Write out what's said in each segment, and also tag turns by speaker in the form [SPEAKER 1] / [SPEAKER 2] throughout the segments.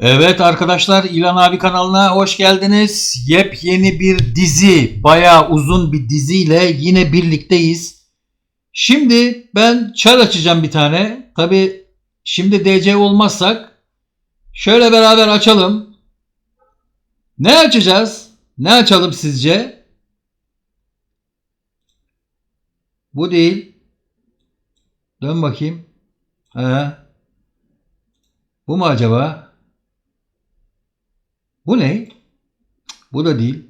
[SPEAKER 1] Evet arkadaşlar İlan abi kanalına hoş geldiniz. Yepyeni bir dizi, bayağı uzun bir diziyle yine birlikteyiz. Şimdi ben çar açacağım bir tane. Tabi şimdi DC olmazsak şöyle beraber açalım. Ne açacağız? Ne açalım sizce? Bu değil. Dön bakayım. He. Bu mu acaba? Bu ne? Bu da değil.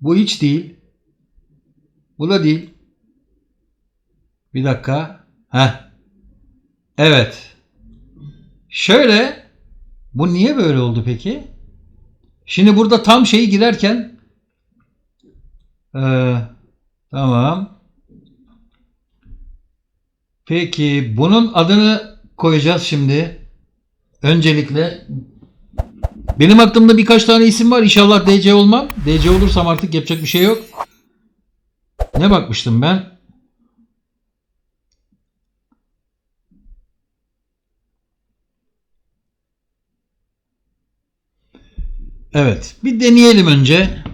[SPEAKER 1] Bu hiç değil. Bu da değil. Bir dakika. Heh. Evet. Şöyle. Bu niye böyle oldu peki? Şimdi burada tam şeyi girerken Ee, tamam. Peki bunun adını koyacağız şimdi. Öncelikle benim aklımda birkaç tane isim var. İnşallah DC olmam. DC olursam artık yapacak bir şey yok. Ne bakmıştım ben? Evet. Bir deneyelim önce.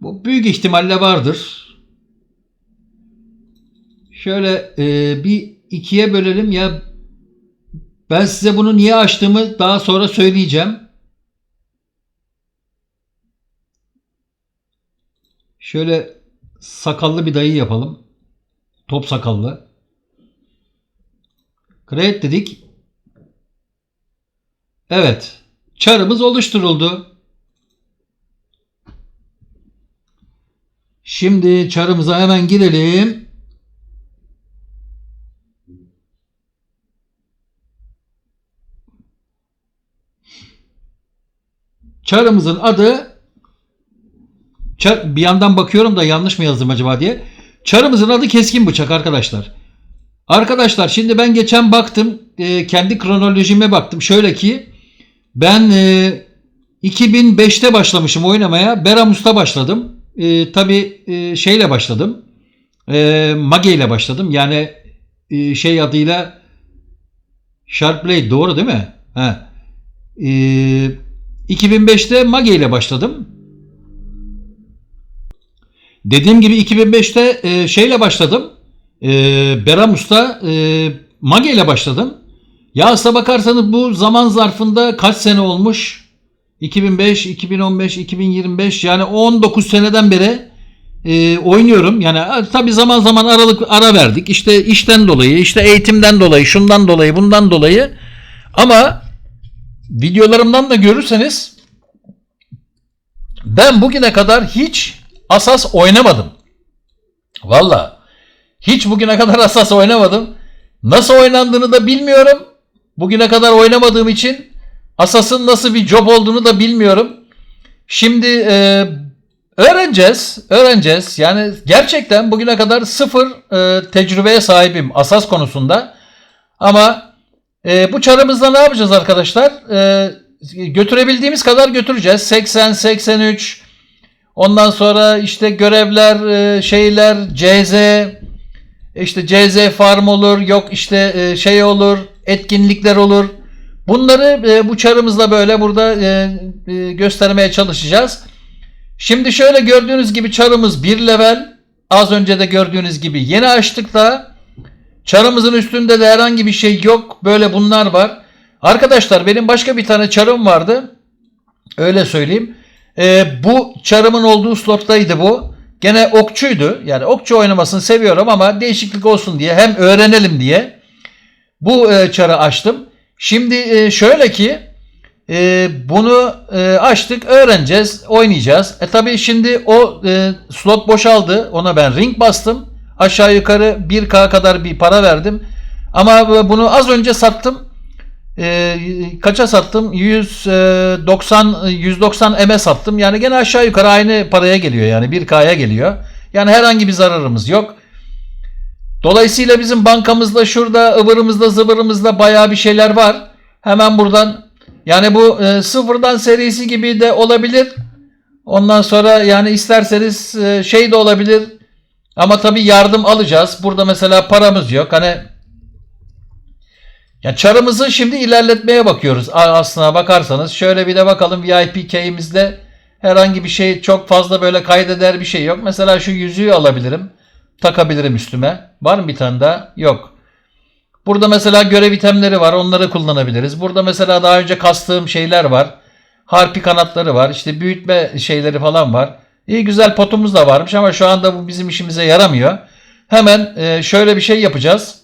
[SPEAKER 1] Bu büyük ihtimalle vardır. Şöyle e, bir ikiye bölelim ya ben size bunu niye açtığımı daha sonra söyleyeceğim. Şöyle sakallı bir dayı yapalım. Top sakallı. Create dedik. Evet. Çarımız oluşturuldu. Şimdi çarımıza hemen girelim. Çarımızın adı çar, bir yandan bakıyorum da yanlış mı yazdım acaba diye. Çarımızın adı keskin bıçak arkadaşlar. Arkadaşlar şimdi ben geçen baktım e, kendi kronolojime baktım. Şöyle ki ben e, 2005'te başlamışım oynamaya. Beramus'ta başladım. E, Tabi e, şeyle başladım. E, Mage ile başladım. Yani e, şey adıyla Sharp Blade doğru değil mi? He. E, 2005'te Mage ile başladım. Dediğim gibi 2005'te e, şeyle başladım. E, Beramus'ta e, Mage ile başladım. Ya aslına bakarsanız bu zaman zarfında kaç sene olmuş? 2005, 2015, 2025 yani 19 seneden beri e, oynuyorum. Yani tabi zaman zaman aralık ara verdik. İşte işten dolayı, işte eğitimden dolayı, şundan dolayı, bundan dolayı. Ama videolarımdan da görürseniz ben bugüne kadar hiç asas oynamadım. Valla hiç bugüne kadar asas oynamadım. Nasıl oynandığını da bilmiyorum. Bugüne kadar oynamadığım için asasın nasıl bir job olduğunu da bilmiyorum. Şimdi e, öğreneceğiz. Öğreneceğiz. Yani gerçekten bugüne kadar sıfır e, tecrübeye sahibim asas konusunda. Ama e, bu çarımızda ne yapacağız arkadaşlar? E, götürebildiğimiz kadar götüreceğiz. 80, 83, ondan sonra işte görevler, e, şeyler, CZ, işte CZ farm olur, yok işte e, şey olur, etkinlikler olur. Bunları e, bu çarımızla böyle burada e, e, göstermeye çalışacağız. Şimdi şöyle gördüğünüz gibi çarımız bir level. Az önce de gördüğünüz gibi yeni açtık da. Çarımızın üstünde de herhangi bir şey yok. Böyle bunlar var. Arkadaşlar benim başka bir tane çarım vardı. Öyle söyleyeyim. E, bu çarımın olduğu slottaydı bu. Gene okçuydu. Yani okçu oynamasını seviyorum ama değişiklik olsun diye hem öğrenelim diye bu e, çarı açtım. Şimdi e, şöyle ki e, bunu e, açtık öğreneceğiz oynayacağız. E tabi şimdi o e, slot boşaldı ona ben ring bastım. Aşağı yukarı 1k kadar bir para verdim. Ama bunu az önce sattım. E, kaça sattım? 190 190 M'e sattım. Yani gene aşağı yukarı aynı paraya geliyor yani 1K'ya geliyor. Yani herhangi bir zararımız yok. Dolayısıyla bizim bankamızda şurada ıvırımızda zıvırımızda bayağı bir şeyler var. Hemen buradan yani bu e, sıfırdan serisi gibi de olabilir. Ondan sonra yani isterseniz e, şey de olabilir. Ama tabii yardım alacağız. Burada mesela paramız yok. Hani ya çarımızı şimdi ilerletmeye bakıyoruz. Aslına bakarsanız şöyle bir de bakalım VIP key'imizde herhangi bir şey çok fazla böyle kaydeder bir şey yok. Mesela şu yüzüğü alabilirim. Takabilirim üstüme. Var mı bir tane daha? Yok. Burada mesela görev itemleri var. Onları kullanabiliriz. Burada mesela daha önce kastığım şeyler var. Harpi kanatları var. İşte büyütme şeyleri falan var. İyi güzel potumuz da varmış ama şu anda bu bizim işimize yaramıyor. Hemen e, şöyle bir şey yapacağız.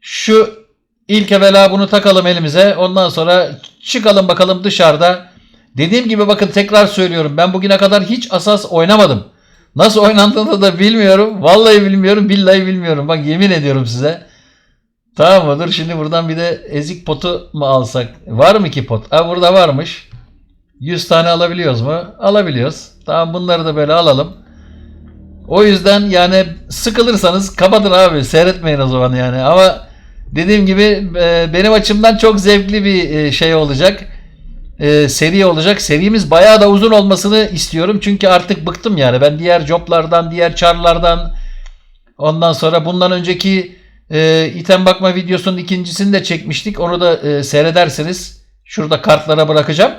[SPEAKER 1] Şu ilk evvela bunu takalım elimize. Ondan sonra çıkalım bakalım dışarıda. Dediğim gibi bakın tekrar söylüyorum. Ben bugüne kadar hiç asas oynamadım. Nasıl oynandığını da bilmiyorum. Vallahi bilmiyorum. Billahi bilmiyorum. Bak yemin ediyorum size. Tamam mı? Dur şimdi buradan bir de ezik potu mu alsak? Var mı ki pot? Ha burada varmış. 100 tane alabiliyoruz mu? Alabiliyoruz. Tamam bunları da böyle alalım. O yüzden yani sıkılırsanız kapatın abi. Seyretmeyin o zaman yani. Ama dediğim gibi e, benim açımdan çok zevkli bir e, şey olacak. E, seri olacak. Serimiz bayağı da uzun olmasını istiyorum. Çünkü artık bıktım yani. Ben diğer joblardan, diğer çarlardan ondan sonra bundan önceki item bakma videosunun ikincisini de çekmiştik. Onu da seyredersiniz. Şurada kartlara bırakacağım.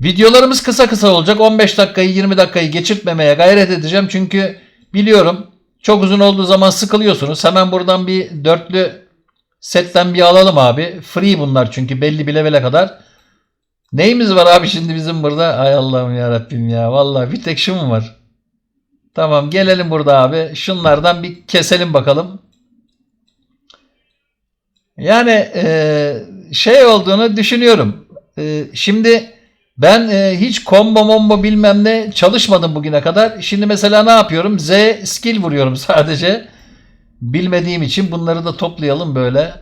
[SPEAKER 1] Videolarımız kısa kısa olacak. 15 dakikayı 20 dakikayı geçirtmemeye gayret edeceğim. Çünkü biliyorum çok uzun olduğu zaman sıkılıyorsunuz. Hemen buradan bir dörtlü setten bir alalım abi. Free bunlar çünkü belli bir levele kadar. Neyimiz var abi şimdi bizim burada? Ay Allah'ım ya Rabbim ya. Vallahi bir tek şu mu var? Tamam gelelim burada abi. Şunlardan bir keselim bakalım. Yani şey olduğunu düşünüyorum. Şimdi ben e, hiç combo mombo bilmem ne çalışmadım bugüne kadar. Şimdi mesela ne yapıyorum? Z skill vuruyorum sadece. Bilmediğim için bunları da toplayalım böyle.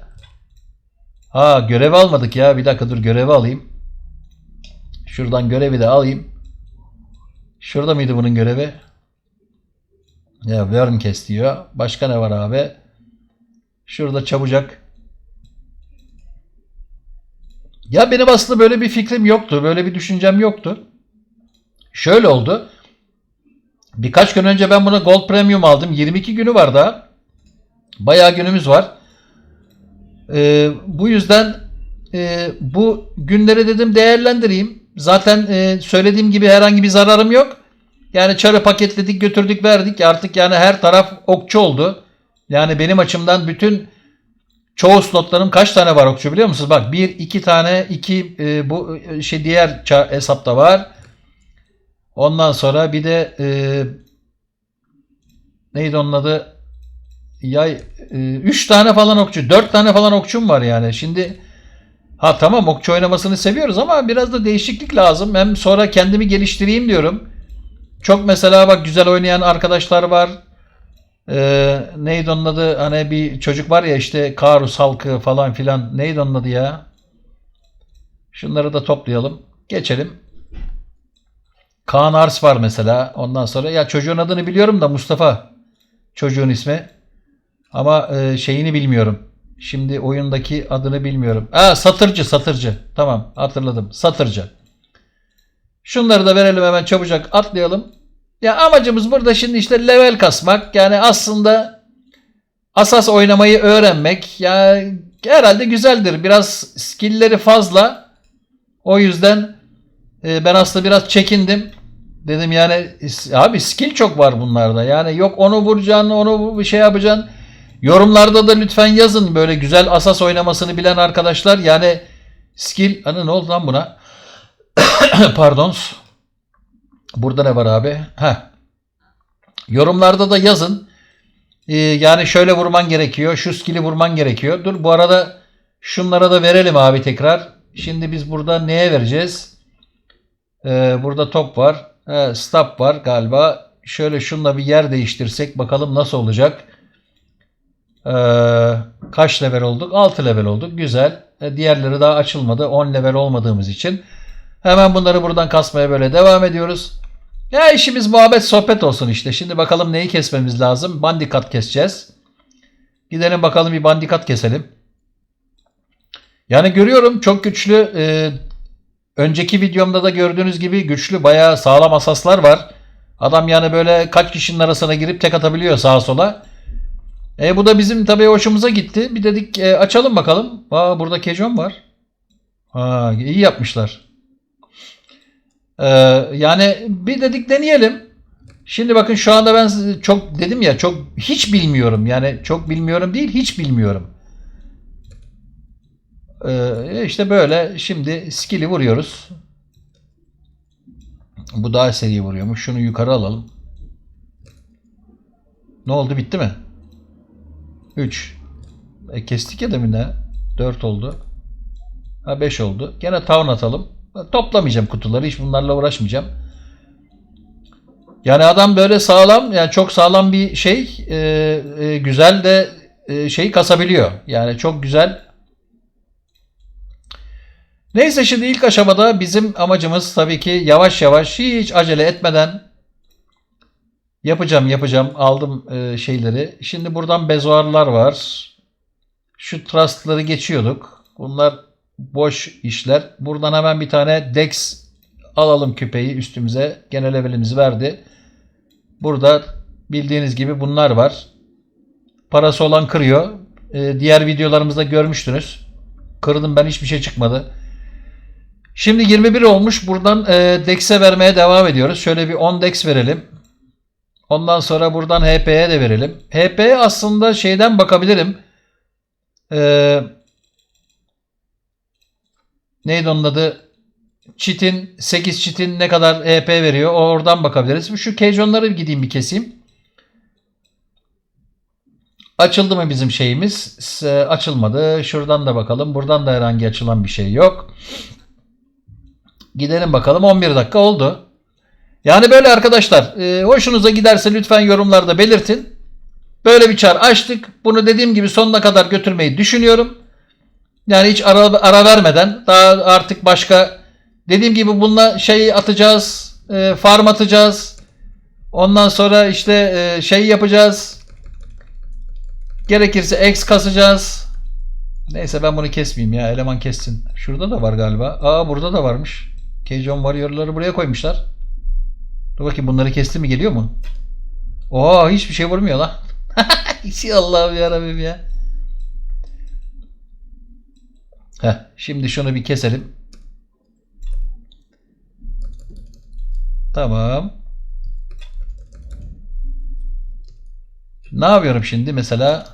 [SPEAKER 1] Ha görev almadık ya. Bir dakika dur görevi alayım. Şuradan görevi de alayım. Şurada mıydı bunun görevi? Ya worm kes diyor. Başka ne var abi? Şurada çabucak. Ya benim aslında böyle bir fikrim yoktu. Böyle bir düşüncem yoktu. Şöyle oldu. Birkaç gün önce ben buna Gold Premium aldım. 22 günü var daha. Bayağı günümüz var. Ee, bu yüzden e, bu günleri dedim değerlendireyim. Zaten e, söylediğim gibi herhangi bir zararım yok. Yani çarı paketledik götürdük verdik. Artık yani her taraf okçu oldu. Yani benim açımdan bütün çoğu slotlarım kaç tane var okçu biliyor musunuz? Bak bir iki tane iki e, bu e, şey diğer hesapta var. Ondan sonra bir de e, neydi onun adı? Yay 3 tane falan okçu, 4 tane falan okçum var yani. Şimdi ha tamam okçu oynamasını seviyoruz ama biraz da değişiklik lazım. Hem sonra kendimi geliştireyim diyorum. Çok mesela bak güzel oynayan arkadaşlar var. Ee, neydi onun adı? Hani bir çocuk var ya işte Karus halkı falan filan. Neydi onun adı ya? Şunları da toplayalım. Geçelim. Kaan Ars var mesela. Ondan sonra ya çocuğun adını biliyorum da Mustafa. Çocuğun ismi. Ama e, şeyini bilmiyorum. Şimdi oyundaki adını bilmiyorum. Aa satırcı satırcı. Tamam hatırladım. Satırcı. Şunları da verelim hemen çabucak atlayalım. Ya amacımız burada şimdi işte level kasmak. Yani aslında asas oynamayı öğrenmek. Ya herhalde güzeldir. Biraz skill'leri fazla. O yüzden e, ben aslında biraz çekindim. Dedim yani abi skill çok var bunlarda. Yani yok onu vuracaksın, onu bir şey yapacaksın. Yorumlarda da lütfen yazın böyle güzel asas oynamasını bilen arkadaşlar. Yani skill hani ne oldu lan buna? Pardon. Burada ne var abi? Heh. Yorumlarda da yazın. Ee, yani şöyle vurman gerekiyor. Şu skill'i vurman gerekiyor. Dur bu arada şunlara da verelim abi tekrar. Şimdi biz burada neye vereceğiz? Ee, burada top var. Ee, stop var galiba. Şöyle şunla bir yer değiştirsek bakalım nasıl olacak. Ee, kaç level olduk? 6 level olduk. Güzel. Ee, diğerleri daha açılmadı. 10 level olmadığımız için. Hemen bunları buradan kasmaya böyle devam ediyoruz. Ya işimiz muhabbet sohbet olsun işte. Şimdi bakalım neyi kesmemiz lazım. Bandikat keseceğiz. Gidelim bakalım bir bandikat keselim. Yani görüyorum çok güçlü. e, önceki videomda da gördüğünüz gibi güçlü bayağı sağlam asaslar var. Adam yani böyle kaç kişinin arasına girip tek atabiliyor sağa sola. E bu da bizim tabii hoşumuza gitti. Bir dedik e, açalım bakalım. Aa burada Kejon var. Ha iyi yapmışlar. Ee, yani bir dedik deneyelim. Şimdi bakın şu anda ben çok dedim ya çok hiç bilmiyorum. Yani çok bilmiyorum değil hiç bilmiyorum. Ee, işte böyle şimdi skill'i vuruyoruz. Bu daha seri vuruyormuş. Şunu yukarı alalım. Ne oldu bitti mi? 3. E, kestik ya demin de. 4 oldu. Ha 5 oldu. Gene town atalım. Toplamayacağım kutuları. Hiç bunlarla uğraşmayacağım. Yani adam böyle sağlam yani çok sağlam bir şey e, e, güzel de e, şey kasabiliyor. Yani çok güzel. Neyse şimdi ilk aşamada bizim amacımız tabii ki yavaş yavaş hiç acele etmeden yapacağım yapacağım aldım e, şeyleri. Şimdi buradan bezoarlar var. Şu trustları geçiyorduk. Bunlar boş işler. Buradan hemen bir tane dex alalım küpeyi üstümüze. Gene levelimizi verdi. Burada bildiğiniz gibi bunlar var. Parası olan kırıyor. Ee, diğer videolarımızda görmüştünüz. Kırdım ben hiçbir şey çıkmadı. Şimdi 21 olmuş. Buradan e, Dex'e vermeye devam ediyoruz. Şöyle bir 10 Dex verelim. Ondan sonra buradan HP'ye de verelim. HP'ye aslında şeyden bakabilirim. Eee neydi onun adı? Çitin 8 çitin ne kadar EP veriyor? Oradan bakabiliriz. Şu Kejon'ları gideyim bir keseyim. Açıldı mı bizim şeyimiz? S- Açılmadı. Şuradan da bakalım. Buradan da herhangi açılan bir şey yok. Gidelim bakalım. 11 dakika oldu. Yani böyle arkadaşlar. e, hoşunuza giderse lütfen yorumlarda belirtin. Böyle bir çar açtık. Bunu dediğim gibi sonuna kadar götürmeyi düşünüyorum. Yani hiç ara, ara vermeden daha artık başka dediğim gibi bununla şey atacağız, e, farm atacağız. Ondan sonra işte e, şey yapacağız. Gerekirse X kasacağız. Neyse ben bunu kesmeyeyim ya. Eleman kessin. Şurada da var galiba. Aa burada da varmış. Kejon Warrior'ları buraya koymuşlar. Dur bakayım bunları kesti mi geliyor mu? Oo hiçbir şey vurmuyor lan. Allah'ım yarabbim ya. Heh, şimdi şunu bir keselim. Tamam. Ne yapıyorum şimdi? Mesela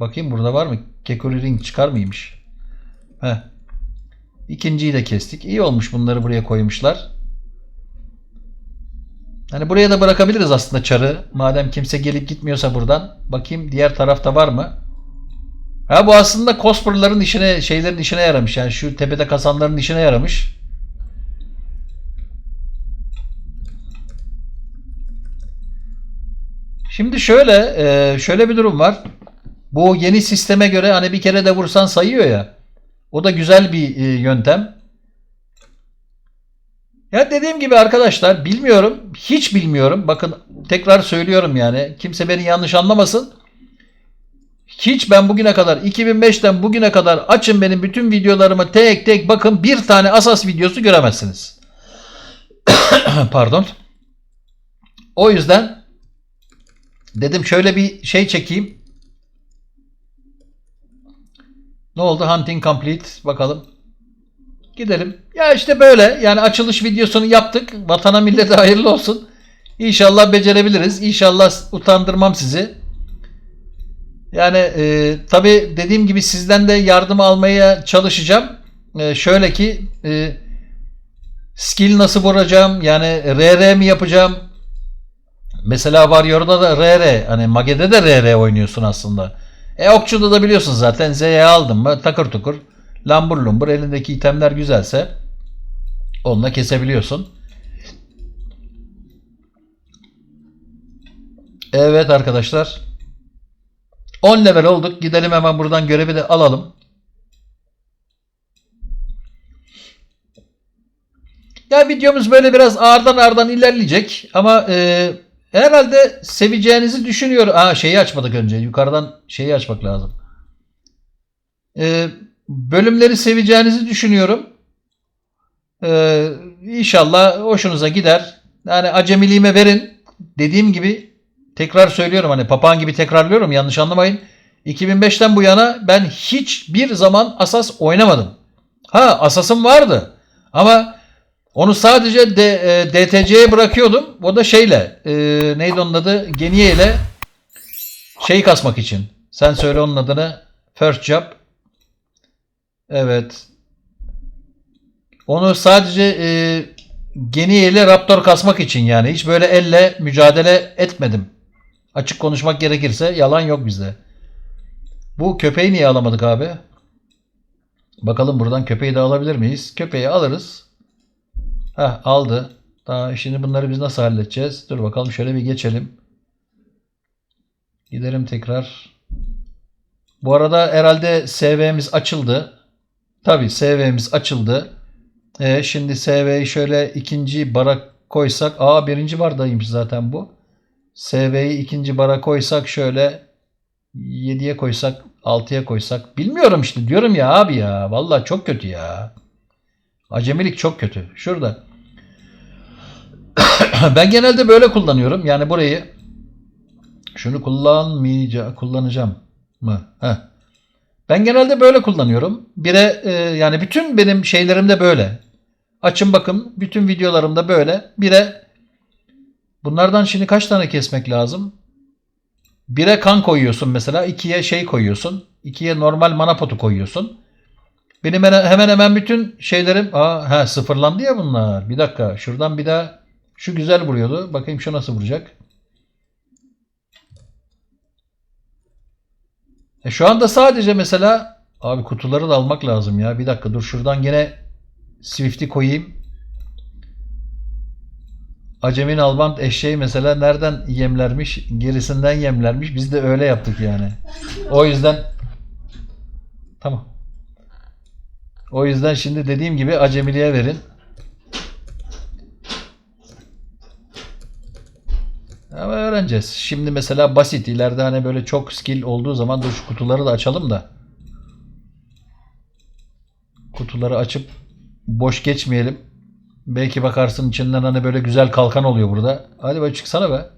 [SPEAKER 1] bakayım burada var mı? Kekoli ring çıkar mıymış? Heh. İkinciyi de kestik. İyi olmuş bunları buraya koymuşlar. Hani buraya da bırakabiliriz aslında çarı. Madem kimse gelip gitmiyorsa buradan. Bakayım diğer tarafta var mı? Ha bu aslında cosplay'ların işine, şeylerin işine yaramış. Yani şu tepede kasanların işine yaramış. Şimdi şöyle, e, şöyle bir durum var. Bu yeni sisteme göre hani bir kere de vursan sayıyor ya. O da güzel bir e, yöntem. Ya dediğim gibi arkadaşlar bilmiyorum. Hiç bilmiyorum. Bakın tekrar söylüyorum yani. Kimse beni yanlış anlamasın. Hiç ben bugüne kadar 2005'ten bugüne kadar açın benim bütün videolarıma tek tek bakın bir tane asas videosu göremezsiniz. Pardon. O yüzden dedim şöyle bir şey çekeyim. Ne oldu? Hunting complete. Bakalım. Gidelim. Ya işte böyle. Yani açılış videosunu yaptık. Vatana millete hayırlı olsun. İnşallah becerebiliriz. İnşallah utandırmam sizi. Yani e, tabi dediğim gibi sizden de yardım almaya çalışacağım. E, şöyle ki e, skill nasıl vuracağım? Yani RR mi yapacağım? Mesela Warrior'da da RR. Hani Mage'de de RR oynuyorsun aslında. E Okçu'da da biliyorsun zaten Z'ye aldın mı takır tukur lambur lumbur elindeki itemler güzelse onunla kesebiliyorsun. Evet arkadaşlar. 10 level olduk. Gidelim hemen buradan görevi de alalım. Ya videomuz böyle biraz ağırdan ağırdan ilerleyecek ama e, herhalde seveceğinizi düşünüyorum. Aa şeyi açmadık önce. Yukarıdan şeyi açmak lazım. E, bölümleri seveceğinizi düşünüyorum. E, inşallah hoşunuza gider. Yani acemiliğime verin. Dediğim gibi tekrar söylüyorum hani papağan gibi tekrarlıyorum yanlış anlamayın. 2005'ten bu yana ben hiçbir zaman Asas oynamadım. Ha Asas'ım vardı ama onu sadece D- e, DTC'ye bırakıyordum. O da şeyle e, neydi onun adı? Geniye ile şey kasmak için. Sen söyle onun adını. First job. Evet. Onu sadece e, Geniye ile Raptor kasmak için yani. Hiç böyle elle mücadele etmedim. Açık konuşmak gerekirse yalan yok bizde. Bu köpeği niye alamadık abi? Bakalım buradan köpeği de alabilir miyiz? Köpeği alırız. Heh aldı. Daha şimdi bunları biz nasıl halledeceğiz? Dur bakalım şöyle bir geçelim. Gidelim tekrar. Bu arada herhalde SV'miz açıldı. Tabii SV'miz açıldı. E, şimdi SV'yi şöyle ikinci bara koysak. Aa birinci bardaymış zaten bu. SV'yi ikinci bara koysak şöyle 7'ye koysak 6'ya koysak. Bilmiyorum işte diyorum ya abi ya. Vallahi çok kötü ya. Acemilik çok kötü. Şurada. ben genelde böyle kullanıyorum. Yani burayı şunu kullanmayacağım, kullanacağım mı? Heh. Ben genelde böyle kullanıyorum. Bire e, yani bütün benim şeylerimde böyle. Açın bakın bütün videolarımda böyle. Bire bunlardan şimdi kaç tane kesmek lazım? Bire kan koyuyorsun mesela. ikiye şey koyuyorsun. ikiye normal mana potu koyuyorsun. Benim hemen, hemen bütün şeylerim aa he, sıfırlandı ya bunlar. Bir dakika şuradan bir daha şu güzel vuruyordu. Bakayım şu nasıl vuracak. E şu anda sadece mesela abi kutuları da almak lazım ya. Bir dakika dur şuradan gene Swift'i koyayım. Acemin Albant eşeği mesela nereden yemlermiş? Gerisinden yemlermiş. Biz de öyle yaptık yani. O yüzden tamam. O yüzden şimdi dediğim gibi acemiliğe verin. Ama öğreneceğiz. Şimdi mesela basit. ileride hani böyle çok skill olduğu zaman dur şu kutuları da açalım da. Kutuları açıp boş geçmeyelim. Belki bakarsın içinden hani böyle güzel kalkan oluyor burada. Hadi böyle çıksana be.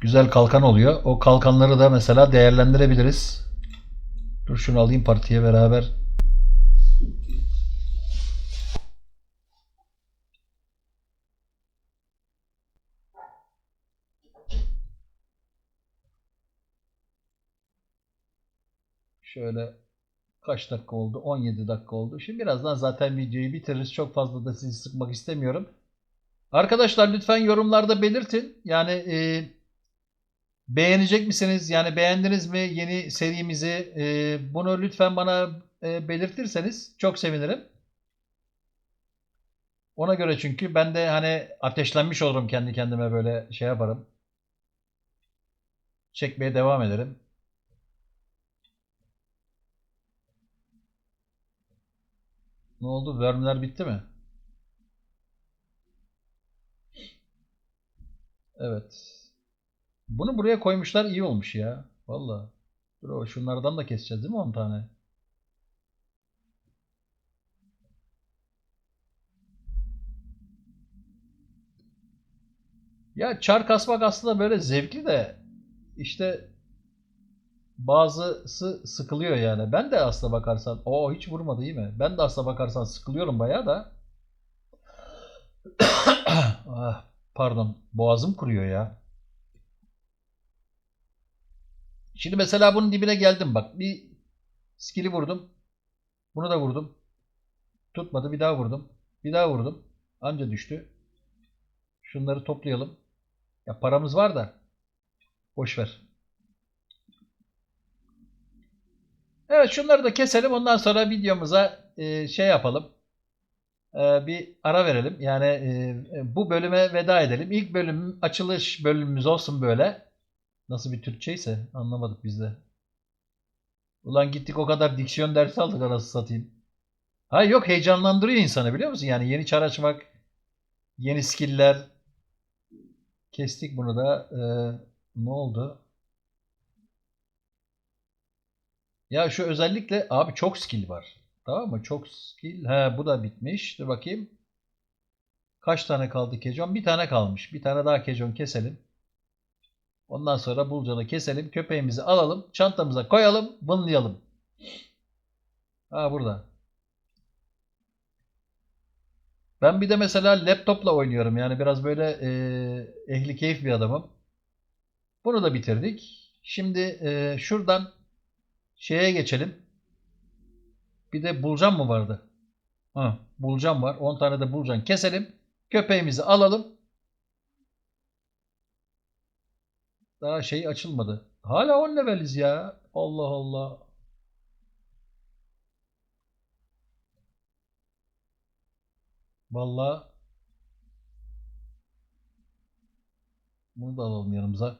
[SPEAKER 1] Güzel kalkan oluyor. O kalkanları da mesela değerlendirebiliriz. Dur şunu alayım partiye beraber. Şöyle kaç dakika oldu? 17 dakika oldu. Şimdi birazdan zaten videoyu bitiririz. Çok fazla da sizi sıkmak istemiyorum. Arkadaşlar lütfen yorumlarda belirtin. Yani e, beğenecek misiniz? Yani beğendiniz mi yeni serimizi? E, bunu lütfen bana e, belirtirseniz çok sevinirim. Ona göre çünkü ben de hani ateşlenmiş olurum kendi kendime böyle şey yaparım. Çekmeye devam ederim. Ne oldu? Wormler bitti mi? Evet. Bunu buraya koymuşlar iyi olmuş ya. Valla. Dur o şunlardan da keseceğiz değil mi 10 tane? Ya çar kasmak aslında böyle zevkli de işte bazısı sıkılıyor yani. Ben de aslına bakarsan o hiç vurmadı iyi mi? Ben de aslına bakarsan sıkılıyorum bayağı da. ah, pardon boğazım kuruyor ya. Şimdi mesela bunun dibine geldim bak. Bir skill'i vurdum. Bunu da vurdum. Tutmadı bir daha vurdum. Bir daha vurdum. Anca düştü. Şunları toplayalım. Ya paramız var da. Boş ver. Evet şunları da keselim. Ondan sonra videomuza e, şey yapalım. E, bir ara verelim. Yani e, bu bölüme veda edelim. İlk bölüm açılış bölümümüz olsun böyle. Nasıl bir Türkçeyse anlamadık biz de. Ulan gittik o kadar diksiyon dersi aldık arası satayım. Ha yok heyecanlandırıyor insanı biliyor musun? Yani yeni çar açmak, yeni skill'ler. Kestik bunu da. E, ne oldu? Ya şu özellikle abi çok skill var. Tamam mı? Çok skill. He bu da bitmiş. Dur bakayım. Kaç tane kaldı kejon? Bir tane kalmış. Bir tane daha kejon keselim. Ondan sonra bulcanı keselim. Köpeğimizi alalım. Çantamıza koyalım. Vınlayalım. Ha burada. Ben bir de mesela laptopla oynuyorum. Yani biraz böyle e, ehli keyif bir adamım. Bunu da bitirdik. Şimdi e, şuradan şeye geçelim. Bir de bulcan mı vardı? Ha, bulcan var. 10 tane de bulcan keselim. Köpeğimizi alalım. Daha şey açılmadı. Hala 10 leveliz ya. Allah Allah. Vallahi bunu da alalım yanımıza.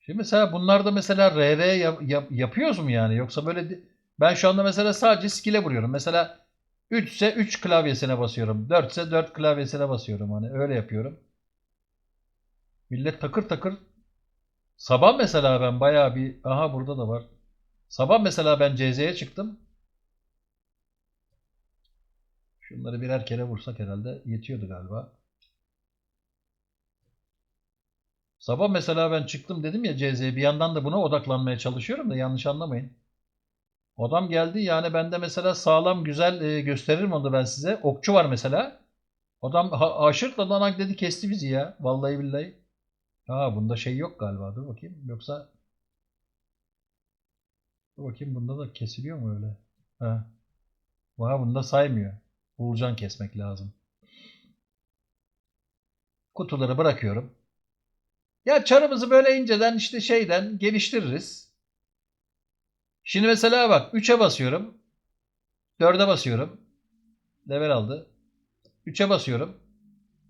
[SPEAKER 1] Şimdi mesela bunlarda mesela RR yap- yap- yapıyoruz mu yani? Yoksa böyle ben şu anda mesela sadece skill'e vuruyorum. Mesela 3 ise 3 klavyesine basıyorum. 4 ise 4 klavyesine basıyorum. Hani öyle yapıyorum. Millet takır takır. Sabah mesela ben bayağı bir aha burada da var. Sabah mesela ben CZ'ye çıktım. Şunları birer kere vursak herhalde yetiyordu galiba. Sabah mesela ben çıktım dedim ya CZ'ye bir yandan da buna odaklanmaya çalışıyorum da yanlış anlamayın. Adam geldi yani bende mesela sağlam güzel e, gösteririm onu ben size. Okçu var mesela. Adam aşırtla danak dedi kesti bizi ya. Vallahi billahi. Ha bunda şey yok galiba. Dur bakayım. Yoksa Dur bakayım bunda da kesiliyor mu öyle? Ha. Vay bunda saymıyor. Bulcan kesmek lazım. Kutuları bırakıyorum. Ya çarımızı böyle inceden işte şeyden geliştiririz. Şimdi mesela bak 3'e basıyorum. 4'e basıyorum. Level aldı. 3'e basıyorum.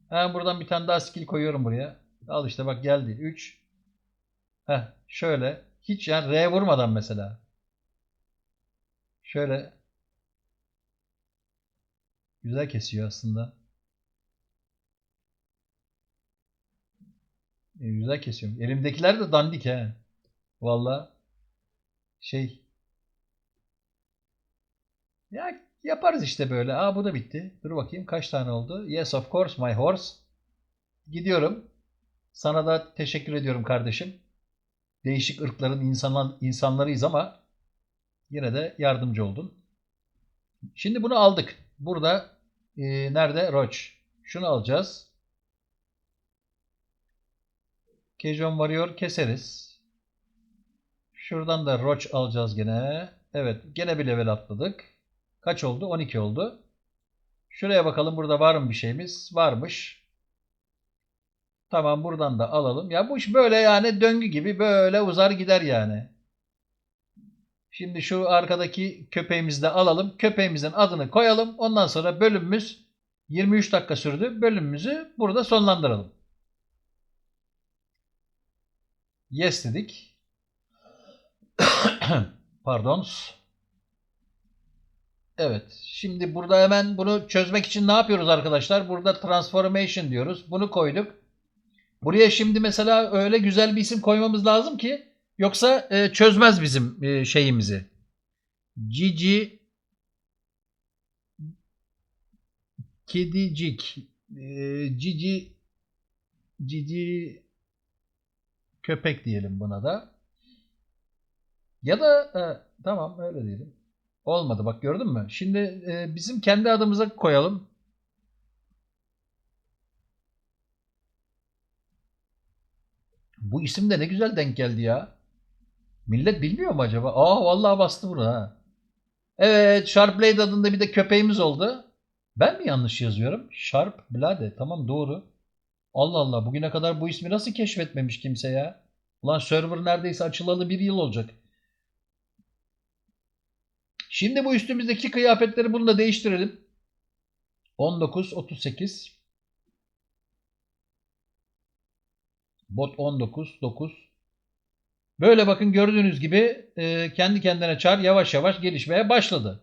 [SPEAKER 1] Hemen buradan bir tane daha skill koyuyorum buraya. Al işte bak geldi. 3. Heh şöyle. Hiç yani R vurmadan mesela. Şöyle. Güzel kesiyor aslında. E, güzel kesiyorum. Elimdekiler de dandik he. Valla. Şey. Ya yaparız işte böyle. Aa bu da bitti. Dur bakayım kaç tane oldu. Yes of course my horse. Gidiyorum. Sana da teşekkür ediyorum kardeşim. Değişik ırkların insanlar, insanlarıyız ama yine de yardımcı oldun. Şimdi bunu aldık. Burada e, nerede? Roach. Şunu alacağız. Kejon varıyor keseriz. Şuradan da Roach alacağız gene. Evet gene bir level atladık. Kaç oldu? 12 oldu. Şuraya bakalım burada var mı bir şeyimiz? Varmış. Tamam buradan da alalım. Ya bu iş böyle yani döngü gibi böyle uzar gider yani. Şimdi şu arkadaki köpeğimizi de alalım. Köpeğimizin adını koyalım. Ondan sonra bölümümüz 23 dakika sürdü. Bölümümüzü burada sonlandıralım. Yes dedik. Pardon. Evet. Şimdi burada hemen bunu çözmek için ne yapıyoruz arkadaşlar? Burada transformation diyoruz. Bunu koyduk. Buraya şimdi mesela öyle güzel bir isim koymamız lazım ki yoksa e, çözmez bizim e, şeyimizi. Cici Kedicik e, Cici Cici köpek diyelim buna da. Ya da e, tamam öyle diyelim. Olmadı bak gördün mü? Şimdi e, bizim kendi adımıza koyalım. Bu isim de ne güzel denk geldi ya. Millet bilmiyor mu acaba? Aa vallahi bastı buna ha. Evet Sharp Blade adında bir de köpeğimiz oldu. Ben mi yanlış yazıyorum? Sharp Blade. Tamam doğru. Allah Allah bugüne kadar bu ismi nasıl keşfetmemiş kimse ya? Ulan server neredeyse açılalı bir yıl olacak. Şimdi bu üstümüzdeki kıyafetleri bununla değiştirelim. 19, 38. Bot 19, 9. Böyle bakın gördüğünüz gibi e, kendi kendine çar yavaş yavaş gelişmeye başladı.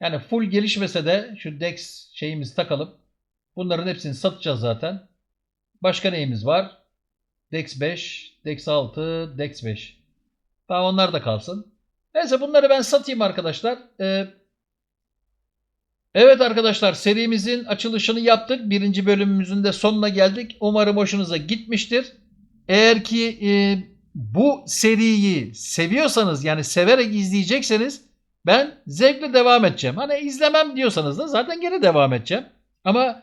[SPEAKER 1] Yani full gelişmese de şu dex şeyimizi takalım. Bunların hepsini satacağız zaten. Başka neyimiz var? Dex 5, Dex 6, Dex 5. Tamam onlar da kalsın. Neyse bunları ben satayım arkadaşlar. Ee, evet arkadaşlar serimizin açılışını yaptık. Birinci bölümümüzün de sonuna geldik. Umarım hoşunuza gitmiştir. Eğer ki e, bu seriyi seviyorsanız yani severek izleyecekseniz ben zevkle devam edeceğim. Hani izlemem diyorsanız da zaten geri devam edeceğim. Ama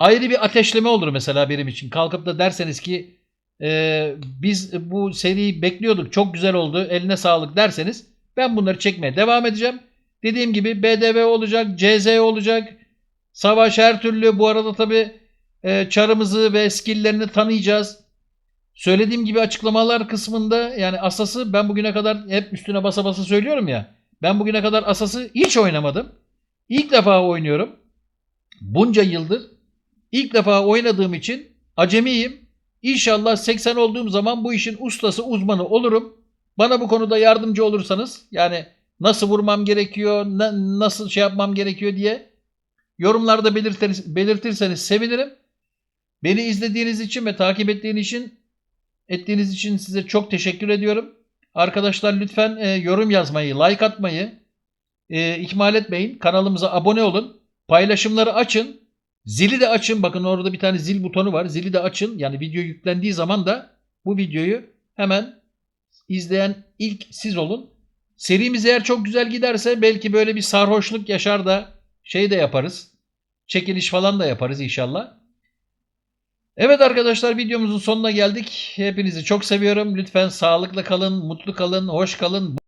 [SPEAKER 1] ayrı bir ateşleme olur mesela benim için. Kalkıp da derseniz ki e, biz bu seriyi bekliyorduk çok güzel oldu eline sağlık derseniz ben bunları çekmeye devam edeceğim. Dediğim gibi BDV olacak, CZ olacak, savaş her türlü bu arada tabi çarımızı ve skilllerini tanıyacağız. Söylediğim gibi açıklamalar kısmında yani Asas'ı ben bugüne kadar hep üstüne basa basa söylüyorum ya. Ben bugüne kadar Asas'ı hiç oynamadım. İlk defa oynuyorum. Bunca yıldır ilk defa oynadığım için acemiyim. İnşallah 80 olduğum zaman bu işin ustası uzmanı olurum. Bana bu konuda yardımcı olursanız yani nasıl vurmam gerekiyor, na- nasıl şey yapmam gerekiyor diye yorumlarda belirtir, belirtirseniz sevinirim. Beni izlediğiniz için ve takip ettiğiniz için ettiğiniz için size çok teşekkür ediyorum. Arkadaşlar lütfen e, yorum yazmayı, like atmayı e, ihmal etmeyin. Kanalımıza abone olun. Paylaşımları açın. Zili de açın. Bakın orada bir tane zil butonu var. Zili de açın. Yani video yüklendiği zaman da bu videoyu hemen izleyen ilk siz olun. Serimiz eğer çok güzel giderse belki böyle bir sarhoşluk yaşar da şey de yaparız. Çekiliş falan da yaparız inşallah. Evet arkadaşlar videomuzun sonuna geldik. Hepinizi çok seviyorum. Lütfen sağlıklı kalın, mutlu kalın, hoş kalın.